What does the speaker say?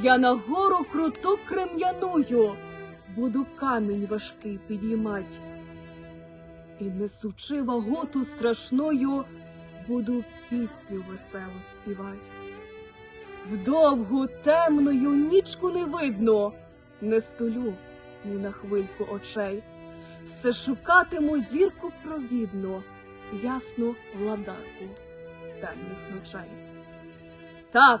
Я на гору круту крем'яную буду камінь важкий підіймать. І несучи ваготу страшною, буду пісню веселу співать. Вдовгу темною нічку не видно, не столю ні на хвильку очей. Все шукатиму зірку провідно, ясну владарку темних ночей. Так,